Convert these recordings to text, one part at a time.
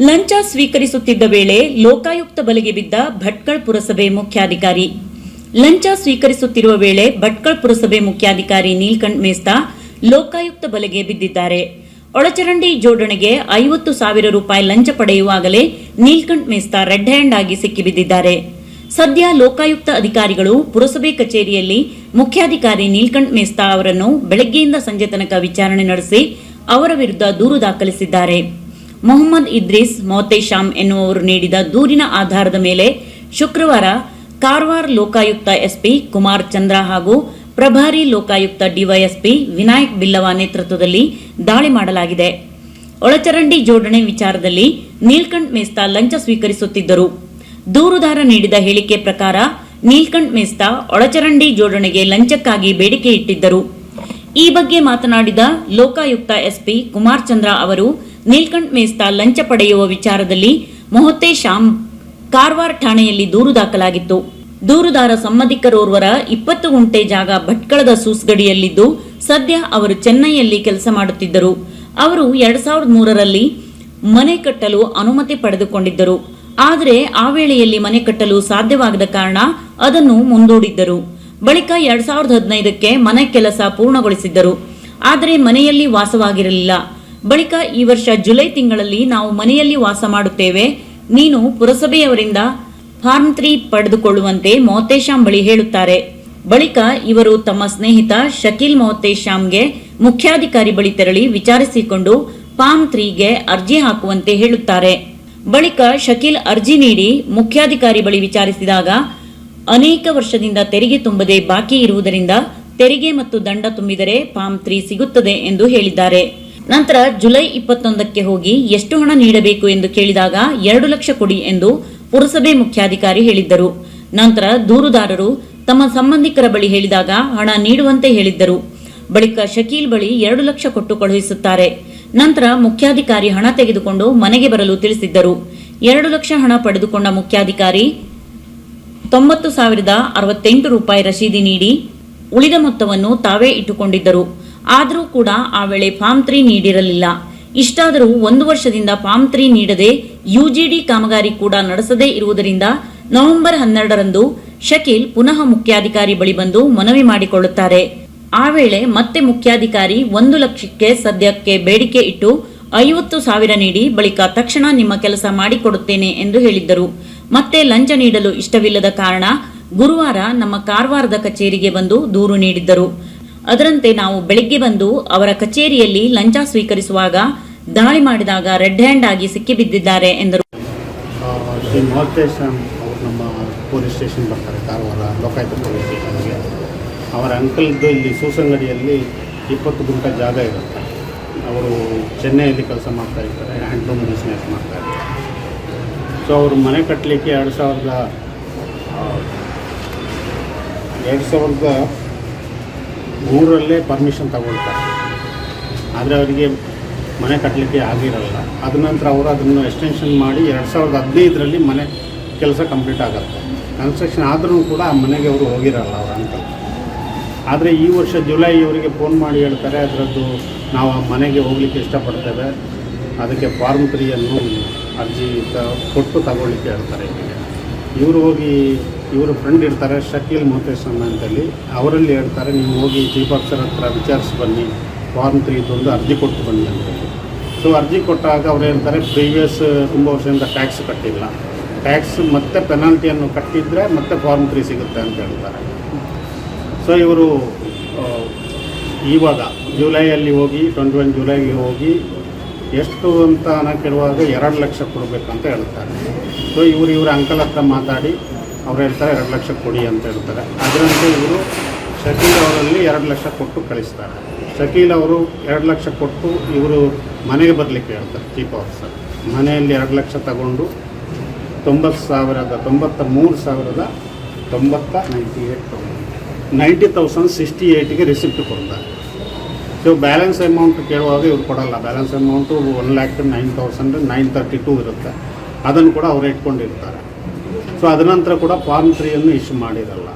ಲಂಚ ಸ್ವೀಕರಿಸುತ್ತಿದ್ದ ವೇಳೆ ಲೋಕಾಯುಕ್ತ ಬಲೆಗೆ ಬಿದ್ದ ಭಟ್ಕಳ್ ಪುರಸಭೆ ಮುಖ್ಯಾಧಿಕಾರಿ. ಲಂಚ ಸ್ವೀಕರಿಸುತ್ತಿರುವ ವೇಳೆ ಭಟ್ಕಳ್ ಪುರಸಭೆ ಮುಖ್ಯಾಧಿಕಾರಿ ನೀಲ್ಕಂಠ್ ಮೇಸ್ತಾ ಲೋಕಾಯುಕ್ತ ಬಲೆಗೆ ಬಿದ್ದಿದ್ದಾರೆ. ಒಳಚರಂಡಿ ಜೋಡಣೆಗೆ ಐವತ್ತು ಸಾವಿರ ರೂಪಾಯಿ ಲಂಚ ಪಡೆಯುವಾಗಲೇ ನೀಲ್ಕಂಠ್ ಮೇಸ್ತಾ ರೆಡ್ ಹ್ಯಾಂಡ್ ಆಗಿ ಸಿಕ್ಕಿಬಿದ್ದಿದ್ದಾರೆ. ಸದ್ಯ ಲೋಕಾಯುಕ್ತ ಅಧಿಕಾರಿಗಳು ಪುರಸಭೆ ಕಚೇರಿಯಲ್ಲಿ ಮುಖ್ಯಾಧಿಕಾರಿ ನೀಲ್ಕಂಠ್ ಮೇಸ್ತಾ ಅವರನ್ನು ಬೆಳಗ್ಗೆಯಿಂದ ಸಂಜೆ ತನಕ ವಿಚಾರಣೆ ನಡೆಸಿ ಅವರ ವಿರುದ್ಧ ದೂರು ದಾಖಲಿಸಿದ್ದಾರೆ. ಮೊಹಮ್ಮದ್ ಇದ್ರೀಸ್ ಮೊಹತೇಶಾಮ್ ಎನ್ನುವವರು ನೀಡಿದ ದೂರಿನ ಆಧಾರದ ಮೇಲೆ ಶುಕ್ರವಾರ ಕಾರವಾರ ಲೋಕಾಯುಕ್ತ ಎಸ್ಪಿ ಕುಮಾರ್ ಚಂದ್ರ ಹಾಗೂ ಪ್ರಭಾರಿ ಲೋಕಾಯುಕ್ತ ಡಿವೈಎಸ್ಪಿ ವಿನಾಯಕ್ ಬಿಲ್ಲವ ನೇತೃತ್ವದಲ್ಲಿ ದಾಳಿ ಮಾಡಲಾಗಿದೆ. ಒಳಚರಂಡಿ ಜೋಡಣೆ ವಿಚಾರದಲ್ಲಿ ನೀಲ್ಕಂಠ್ ಮೇಸ್ತಾ ಲಂಚ ಸ್ವೀಕರಿಸುತ್ತಿದ್ದರು. ದೂರುದಾರ ನೀಡಿದ ಹೇಳಿಕೆ ಪ್ರಕಾರ ನೀಲ್ಕಂಠ್ ಮೇಸ್ತಾ ಒಳಚರಂಡಿ ಜೋಡಣೆಗೆ ಲಂಚಕ್ಕಾಗಿ ಬೇಡಿಕೆ ಇಟ್ಟಿದ್ದರು. ಈ ಬಗ್ಗೆ ಮಾತನಾಡಿದ ಲೋಕಾಯುಕ್ತ ಎಸ್ಪಿ ಕುಮಾರ್ ಚಂದ್ರ ಅವರು ನೀಲ್ಕಂಠ್ ಮೇಸ್ತಾ ಲಂಚ ಪಡೆಯುವ ವಿಚಾರದಲ್ಲಿ ಮೊಹತೇಶಾಮ್ ಕಾರವಾರ ಠಾಣೆಯಲ್ಲಿ ದೂರು ದಾಖಲಾಗಿತ್ತು. ದೂರುದಾರ ಸಂಬಂಧಿಕರೋರ್ವರ ಇಪ್ಪತ್ತು ಗುಂಟೆ ಜಾಗ ಭಟ್ಕಳದ ಸೂಸ್ಗಡಿಯಲ್ಲಿದ್ದು ಸದ್ಯ ಅವರು ಚೆನ್ನೈಯಲ್ಲಿ ಕೆಲಸ ಮಾಡುತ್ತಿದ್ದರು. ಅವರು ಎರಡ್ ಸಾವಿರದ ಮೂರರಲ್ಲಿ ಮನೆ ಕಟ್ಟಲು ಅನುಮತಿ ಪಡೆದುಕೊಂಡಿದ್ದರು. ಆದರೆ ಆ ವೇಳೆಯಲ್ಲಿ ಮನೆ ಕಟ್ಟಲು ಸಾಧ್ಯವಾಗದ ಕಾರಣ ಅದನ್ನು ಮುಂದೂಡಿದ್ದರು. ಬಳಿಕ ಎರಡ್ ಸಾವಿರದ ಹದಿನೈದಕ್ಕೆ ಮನೆ ಕೆಲಸ ಪೂರ್ಣಗೊಳಿಸಿದ್ದರು. ಆದರೆ ಮನೆಯಲ್ಲಿ ವಾಸವಾಗಿರಲಿಲ್ಲ. ಬಳಿಕ ಈ ವರ್ಷ ಜುಲೈ ತಿಂಗಳಲ್ಲಿ ನಾವು ಮನೆಯಲ್ಲಿ ವಾಸ ಮಾಡುತ್ತೇವೆ. ನೀನು ಪುರಸಭೆಯವರಿಂದ ಫಾರ್ಮ್ ತ್ರೀ ಪಡೆದುಕೊಳ್ಳುವಂತೆ ಮೊಹತೇಶಾಮ್ ಬಳಿ ಹೇಳುತ್ತಾರೆ. ಬಳಿಕ ಇವರು ತಮ್ಮ ಸ್ನೇಹಿತ ಶಕೀಲ್ ಮೊಹತೇಶಾಮ್ಗೆ ಮುಖ್ಯಾಧಿಕಾರಿ ಬಳಿ ತೆರಳಿ ವಿಚಾರಿಸಿಕೊಂಡು ಫಾರ್ಮ್ ತ್ರೀಗೆ ಅರ್ಜಿ ಹಾಕುವಂತೆ ಹೇಳುತ್ತಾರೆ. ಬಳಿಕ ಶಕೀಲ್ ಅರ್ಜಿ ನೀಡಿ ಮುಖ್ಯಾಧಿಕಾರಿ ಬಳಿ ವಿಚಾರಿಸಿದಾಗ, ಅನೇಕ ವರ್ಷದಿಂದ ತೆರಿಗೆ ತುಂಬದೆ ಬಾಕಿ ಇರುವುದರಿಂದ ತೆರಿಗೆ ಮತ್ತು ದಂಡ ತುಂಬಿದರೆ ಫಾರ್ಮ್ ತ್ರೀ ಸಿಗುತ್ತದೆ ಎಂದು ಹೇಳಿದ್ದಾರೆ. ನಂತರ ಜುಲೈ ಇಪ್ಪತ್ತೊಂದಕ್ಕೆ ಹೋಗಿ ಎಷ್ಟು ಹಣ ನೀಡಬೇಕು ಎಂದು ಕೇಳಿದಾಗ ಎರಡು ಲಕ್ಷ ಕೊಡಿ ಎಂದು ಪುರಸಭೆ ಮುಖ್ಯಾಧಿಕಾರಿ ಹೇಳಿದ್ದರು. ನಂತರ ದೂರುದಾರರು ತಮ್ಮ ಸಂಬಂಧಿಕರ ಬಳಿ ಹೇಳಿದಾಗ ಹಣ ನೀಡುವಂತೆ ಹೇಳಿದ್ದರು. ಬಳಿಕ ಶಕೀಲ್ ಬಳಿ ಎರಡು ಲಕ್ಷ ಕೊಟ್ಟು ಕಳುಹಿಸುತ್ತಾರೆ. ನಂತರ ಮುಖ್ಯಾಧಿಕಾರಿ ಹಣ ತೆಗೆದುಕೊಂಡು ಮನೆಗೆ ಬರಲು ತಿಳಿಸಿದ್ದರು. ಎರಡು ಲಕ್ಷ ಹಣ ಪಡೆದುಕೊಂಡ ಮುಖ್ಯಾಧಿಕಾರಿ ತೊಂಬತ್ತು ಸಾವಿರದ ಅರವತ್ತೆಂಟು ರೂಪಾಯಿ ರಶೀದಿ ನೀಡಿ ಉಳಿದ ಮೊತ್ತವನ್ನು ತಾವೇ ಇಟ್ಟುಕೊಂಡಿದ್ದರು. ಆದರೂ ಕೂಡ ಆ ವೇಳೆ ಫಾರ್ಮ್ ತ್ರೀ ನೀಡಿರಲಿಲ್ಲ. ಇಷ್ಟಾದರೂ ಒಂದು ವರ್ಷದಿಂದ ಫಾರ್ಮ್ ತ್ರೀ ನೀಡದೆ ಯುಜಿಡಿ ಕಾಮಗಾರಿ ಕೂಡ ನಡೆಸದೇ ಇರುವುದರಿಂದ ನವೆಂಬರ್ ಹನ್ನೆರಡರಂದು ಶಕೀಲ್ ಪುನಃ ಮುಖ್ಯಾಧಿಕಾರಿ ಬಳಿ ಬಂದು ಮನವಿ ಮಾಡಿಕೊಳ್ಳುತ್ತಾರೆ. ಆ ವೇಳೆ ಮತ್ತೆ ಮುಖ್ಯಾಧಿಕಾರಿ ಒಂದು ಲಕ್ಷಕ್ಕೆ ಸದ್ಯಕ್ಕೆ ಬೇಡಿಕೆ ಇಟ್ಟು ಐವತ್ತು ಸಾವಿರ ನೀಡಿ ಬಳಿಕ ತಕ್ಷಣ ನಿಮ್ಮ ಕೆಲಸ ಮಾಡಿಕೊಡುತ್ತೇನೆ ಎಂದು ಹೇಳಿದ್ದರು. ಮತ್ತೆ ಲಂಚ ನೀಡಲು ಇಷ್ಟವಿಲ್ಲದ ಕಾರಣ ಗುರುವಾರ ನಮ್ಮ ಕಾರವಾರದ ಕಚೇರಿಗೆ ಬಂದು ದೂರು ನೀಡಿದ್ದರು. ಅದರಂತೆ ನಾವು ಬೆಳಿಗ್ಗೆ ಬಂದು ಅವರ ಕಚೇರಿಯಲ್ಲಿ ಲಂಚ ಸ್ವೀಕರಿಸುವಾಗ ದಾಳಿ ಮಾಡಿದಾಗ ರೆಡ್ ಹ್ಯಾಂಡ್ ಆಗಿ ಸಿಕ್ಕಿಬಿದ್ದಿದ್ದಾರೆ ಎಂದರು. ನಮ್ಮ ಪೊಲೀಸ್ ಸ್ಟೇಷನ್ ಬರ್ತಾರೆ, ಕಾರವಾರ, ಲೋಕಾಯುಕ್ತ ಅವರ ಅಂಕಲ್ದು ಇಲ್ಲಿ ಸೂಸಂಗಡಿಯಲ್ಲಿ ಇಪ್ಪತ್ತು ಗುಂಟ ಜಾಗ ಇರುತ್ತೆ. ಅವರು ಚೆನ್ನೈಯಲ್ಲಿ ಕೆಲಸ ಮಾಡ್ತಾ ಇರ್ತಾರೆ ಹ್ಯಾಂಡ್ಲೂಮ್ ಬಿಸ್ನೆಸ್ ಮಾಡ್ತಾ ಇರ್ತಾರೆ. ಸೊ ಅವರು ಮನೆ ಕಟ್ಟಲಿಕ್ಕೆ ಎರಡು ಸಾವಿರದ ಎರಡು ಸಾವಿರದ ಮೂರರಲ್ಲೇ ಪರ್ಮಿಷನ್ ತಗೊಳ್ತಾರೆ. ಆದರೆ ಅವರಿಗೆ ಮನೆ ಕಟ್ಟಲಿಕ್ಕೆ ಆಗಿರಲ್ಲ. ಅದ ನಂತರ ಅವರು ಅದನ್ನು ಎಕ್ಸ್ಟೆನ್ಷನ್ ಮಾಡಿ ಎರಡು ಸಾವಿರದ ಹದಿನೈದರಲ್ಲಿ ಮನೆ ಕೆಲಸ ಕಂಪ್ಲೀಟ್ ಆಗುತ್ತೆ. ಕನ್ಸ್ಟ್ರಕ್ಷನ್ ಆದರೂ ಕೂಡ ಆ ಮನೆಗೆ ಅವರು ಹೋಗಿರಲ್ಲ ಅವ್ರ ಅಂತ ಆದರೆ ಈ ವರ್ಷ ಜುಲೈ ಇವರಿಗೆ ಫೋನ್ ಮಾಡಿ ಹೇಳ್ತಾರೆ, ಅದರದ್ದು ನಾವು ಆ ಮನೆಗೆ ಹೋಗಲಿಕ್ಕೆ ಇಷ್ಟಪಡ್ತೇವೆ. ಅದಕ್ಕೆ ಫಾರ್ಮ್ ತ್ರೀಯನ್ನು ಅರ್ಜಿ ಕೊಟ್ಟು ತಗೊಳ್ಳಿಕ್ಕೆ ಹೇಳ್ತಾರೆ ಇವರು ಹೋಗಿ ಇವರು ಫ್ರೆಂಡ್ ಇರ್ತಾರೆ, ಶಕೀಲ್ ಮೊಹತೇಶನ್ ಅಂತೇಳಿ. ಅವರಲ್ಲಿ ಹೇಳ್ತಾರೆ, ನೀವು ಹೋಗಿ ಚೀಫ್ ಆಫೀಸರ್ ಹತ್ರ ವಿಚಾರಿಸಿ ಬನ್ನಿ. ಫಾರ್ಮ್ ತ್ರೀದೊಂದು ಅರ್ಜಿ ಕೊಟ್ಟು ಬನ್ನಿ ಅಂತೇಳಿ ಸೊ ಅರ್ಜಿ ಕೊಟ್ಟಾಗ ಅವ್ರು ಹೇಳ್ತಾರೆ ಪ್ರೀವಿಯಸ್ ತುಂಬ ವರ್ಷದಿಂದ ಟ್ಯಾಕ್ಸ್ ಕಟ್ಟಿಲ್ಲ. ಟ್ಯಾಕ್ಸ್ ಮತ್ತೆ ಪೆನಾಲ್ಟಿಯನ್ನು ಕಟ್ಟಿದರೆ ಮತ್ತೆ ಫಾರ್ಮ್ ತ್ರೀ ಸಿಗುತ್ತೆ ಅಂತ ಹೇಳ್ತಾರೆ. ಸೊ ಇವರು ಇವಾಗ ಜುಲೈಯಲ್ಲಿ ಹೋಗಿ, ಟ್ವೆಂಟಿ ಒನ್ ಜುಲೈಗೆ ಹೋಗಿ ಎಷ್ಟು ಅಂತ ಹಣ ಕೇಳುವಾಗ ಎರಡು ಲಕ್ಷ ಕೊಡಬೇಕಂತ ಹೇಳ್ತಾರೆ. ಸೊ ಇವರು ಇವರ ಅಂಕಲ್ ಹತ್ರ ಮಾತಾಡಿ ಅವ್ರು ಹೇಳ್ತಾರೆ ಎರಡು ಲಕ್ಷ ಕೊಡಿ ಅಂತ ಹೇಳ್ತಾರೆ. ಅದರಂತೆ ಇವರು ಶಕೀಲ್ ಅವರಲ್ಲಿ ಎರಡು ಲಕ್ಷ ಕೊಟ್ಟು ಕಳಿಸ್ತಾರೆ. ಶಕೀಲ್ ಅವರು ಎರಡು ಲಕ್ಷ ಕೊಟ್ಟು ಇವರು ಮನೆಗೆ ಬರಲಿಕ್ಕೆ ಹೇಳ್ತಾರೆ ಚೀಫ್ ಆಫೀಸರ್ ಮನೆಯಲ್ಲಿ ಎರಡು ಲಕ್ಷ ತಗೊಂಡು ತೊಂಬತ್ತು ಸಾವಿರದ, ತೊಂಬತ್ತ ಮೂರು ಸಾವಿರದ ತೊಂಬತ್ತ ninety eight ninety thousand sixty ಏಯ್ಟಿಗೆ receipt ಕೊಡ್ತಾರೆ. ಸೊ ಬ್ಯಾಲೆನ್ಸ್ ಅಮೌಂಟ್ ಕೇಳುವಾಗ ಇವ್ರು ಕೊಡಲ್ಲ. Balance amount one lakh nine thousand nine thirty two ಇರುತ್ತೆ. ಅದನ್ನು ಕೂಡ ಅವ್ರು ಇಟ್ಕೊಂಡಿರ್ತಾರೆ. ಸೊ ಅದನಂತರ ಕೂಡ ಫಾರ್ಮ್ ತ್ರೀಯನ್ನು ಇಶ್ಯೂ ಮಾಡಿರಲ್ಲ.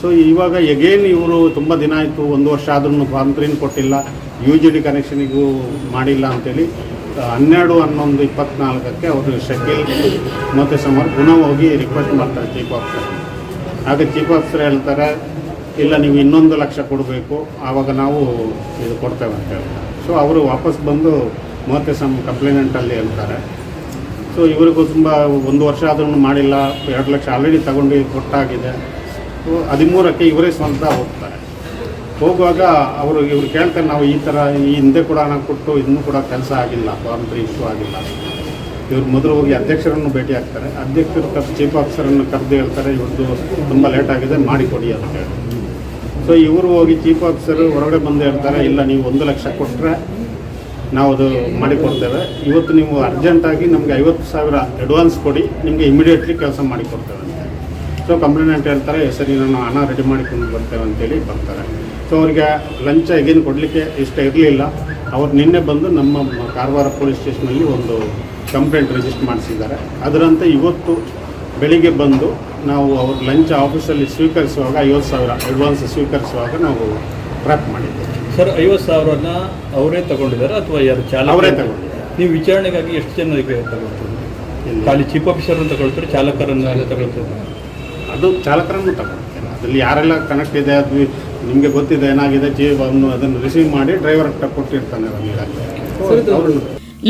ಸೊ ಇವಾಗ ಎಗೇನ್ ಇವರು ತುಂಬ ದಿನ ಆಯಿತು, ಒಂದು ವರ್ಷ ಆದ್ರೂ ಫಾರ್ಮ್ ತ್ರೀನ ಕೊಟ್ಟಿಲ್ಲ ಯು ಜಿ ಡಿ ಕನೆಕ್ಷನಿಗೂ ಮಾಡಿಲ್ಲ ಅಂತೇಳಿ ಹನ್ನೆರಡು, ಹನ್ನೊಂದು, ಇಪ್ಪತ್ನಾಲ್ಕಕ್ಕೆ ಅವರು ಶಕೀಲ್ ಮತ್ತು ಸಮರ್ ಪುನಃ ಹೋಗಿ ರಿಕ್ವೆಸ್ಟ್ ಮಾಡ್ತಾರೆ ಚೀಫ್ ಆಫೀಸರ್ ಆಗ ಚೀಫ್ ಆಫೀಸರ್ ಹೇಳ್ತಾರೆ, ಇಲ್ಲ ನೀವು ಇನ್ನೊಂದು ಲಕ್ಷ ಕೊಡಬೇಕು, ಆವಾಗ ನಾವು ಇದು ಕೊಡ್ತೇವೆ ಅಂತ ಹೇಳ್ತಾರೆ. ಸೊ ಅವರು ವಾಪಸ್ ಬಂದು ಮೂವತ್ತೆ ಸಮ ಕಂಪ್ಲೇನೆಂಟಲ್ಲಿ ಹೇಳ್ತಾರೆ. ಸೊ ಇವರಿಗೂ ತುಂಬ ಒಂದು ವರ್ಷ ಆದ್ರೂ ಮಾಡಿಲ್ಲ. ಎರಡು ಲಕ್ಷ ಆಲ್ರೆಡಿ ತಗೊಂಡು ಕೊಟ್ಟಾಗಿದೆ. ಸೊ ಹದಿಮೂರಕ್ಕೆ ಇವರೇ ಸ್ವಂತ ಹೋಗ್ತಾರೆ. ಹೋಗುವಾಗ ಅವರು, ಇವ್ರು ಕೇಳ್ತಾರೆ, ನಾವು ಈ ಥರ ಈ ಹಿಂದೆ ಕೂಡ ಹಣ ಕೊಟ್ಟು ಇನ್ನೂ ಕೂಡ ಕೆಲಸ ಆಗಿಲ್ಲ ತ್ರೀ ಇಶ್ಯೂ ಆಗಿಲ್ಲ ಇವ್ರು ಮೊದಲು ಹೋಗಿ ಅಧ್ಯಕ್ಷರನ್ನು ಭೇಟಿ ಆಗ್ತಾರೆ. ಅಧ್ಯಕ್ಷರು ಕರ್ ಚೀಫ್ ಆಫೀಸರನ್ನು ಕರೆದು ಹೇಳ್ತಾರೆ, ಇವ್ರದ್ದು ತುಂಬ ಲೇಟ್ ಆಗಿದೆ, ಮಾಡಿಕೊಡಿ ಅಂತ ಹೇಳಿ. ಸೊ ಇವರು ಹೋಗಿ ಚೀಫ್ ಆಫೀಸರು ಹೊರಗಡೆ ಬಂದು ಹೇಳ್ತಾರೆ, ಇಲ್ಲ, ನೀವು ಒಂದು ಲಕ್ಷ ಕೊಟ್ಟರೆ ನಾವು ಅದು ಮಾಡಿಕೊಡ್ತೇವೆ. ಇವತ್ತು ನೀವು ಅರ್ಜೆಂಟಾಗಿ ನಮಗೆ ಐವತ್ತು ಸಾವಿರ ಅಡ್ವಾನ್ಸ್ ಕೊಡಿ, ನಿಮಗೆ ಇಮಿಡಿಯೇಟ್ಲಿ ಕೆಲಸ ಮಾಡಿಕೊಡ್ತೇವೆ ಅಂತ ಸೊ ಕಂಪ್ಲೇಂಟ್ ಹೇಳ್ತಾರೆ ಸರಿ, ನಾನು ಹಣ ರೆಡಿ ಮಾಡಿಕೊಂಡು ಬರ್ತೇವೆ ಅಂತೇಳಿ ಬರ್ತಾರೆ. ಸೊ ಅವರಿಗೆ ಲಂಚ ಈಗೇನು ಕೊಡಲಿಕ್ಕೆ ಇಷ್ಟ ಇರಲಿಲ್ಲ. ಅವ್ರು ನಿನ್ನೆ ಬಂದು ನಮ್ಮ ಕಾರವಾರ ಪೊಲೀಸ್ ಸ್ಟೇಷನಲ್ಲಿ ಒಂದು ಕಂಪ್ಲೇಂಟ್ ರಿಜಿಸ್ಟರ್ ಮಾಡಿಸಿದ್ದಾರೆ. ಅದರಂತೆ ಇವತ್ತು ಬೆಳಿಗ್ಗೆ ಬಂದು ನಾವು ಅವ್ರ ಲಂಚ ಆಫೀಸಲ್ಲಿ ಸ್ವೀಕರಿಸುವಾಗ ಐವತ್ತು ಸಾವಿರ ಅಡ್ವಾನ್ಸ್ ಸ್ವೀಕರಿಸುವಾಗ ನಾವು ಟ್ರ್ಯಾಪ್ ಮಾಡಿದ್ದೇವೆ ಸರ್ ಐವತ್ತು ಸಾವಿರನ ಅವರೇ ತಗೊಂಡಿದ್ದಾರೆ ಅಥವಾ ಯಾರು ಚಾಲಕ ಅವರೇ ತಗೊಂಡಿದ್ದಾರೆ. ನೀವು ವಿಚಾರಣೆಗಾಗಿ ಎಷ್ಟು ಜನರಿಗೆ ತಗೊಳ್ತೀರಿ? ಖಾಲಿ ಚೀಫ್ ಆಫೀಸರ್ ತಗೊಳ್ತಾರೆ ಚಾಲಕರನ್ನು ಎಲ್ಲ ತಗೊಳ್ತಾರೆ? ಅದು ಚಾಲಕರನ್ನು ತಗೊಳ್ತೇನೆ. ಅದರಲ್ಲಿ ಯಾರೆಲ್ಲ ಕನೆಕ್ಟ್ ಇದೆ ಅದು ನಿಮಗೆ ಗೊತ್ತಿದೆ ಏನಾಗಿದೆ ಚೀಫ್ ಅವನು ಅದನ್ನು ರಿಸೀವ್ ಮಾಡಿ ಡ್ರೈವರ್ ಕೊಟ್ಟಿರ್ತಾನೆ ಅವನಿಗೆ ಅವ್ರನ್ನು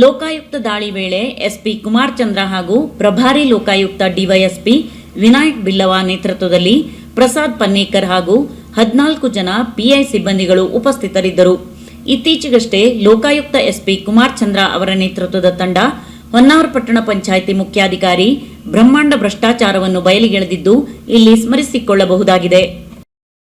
ಲೋಕಾಯುಕ್ತ ದಾಳಿ ವೇಳೆ ಎಸ್ಪಿ ಕುಮಾರ್ ಚಂದ್ರ ಹಾಗೂ ಪ್ರಭಾರಿ ಲೋಕಾಯುಕ್ತ ಡಿವೈಎಸ್ಪಿ ವಿನಾಯಕ್ ಬಿಲ್ಲವ ನೇತೃತ್ವದಲ್ಲಿ ಪ್ರಸಾದ್ ಪನ್ನೇಕರ್ ಹಾಗೂ ಹದಿನಾಲ್ಕು ಜನ ಪಿಐ ಸಿಬ್ಬಂದಿಗಳು ಉಪಸ್ಥಿತರಿದ್ದರು. ಇತ್ತೀಚೆಗಷ್ಟೇ ಲೋಕಾಯುಕ್ತ ಎಸ್ಪಿ ಕುಮಾರ್ ಚಂದ್ರ ಅವರ ನೇತೃತ್ವದ ತಂಡ ಹೊನ್ನಾವರ ಪಟ್ಟಣ ಪಂಚಾಯಿತಿ ಮುಖ್ಯಾಧಿಕಾರಿ ಬ್ರಹ್ಮಾಂಡ ಭ್ರಷ್ಟಾಚಾರವನ್ನು ಬಯಲಿಗೆಳೆದಿದ್ದು ಇಲ್ಲಿ ಸ್ಮರಿಸಿಕೊಳ್ಳಬಹುದಾಗಿದೆ.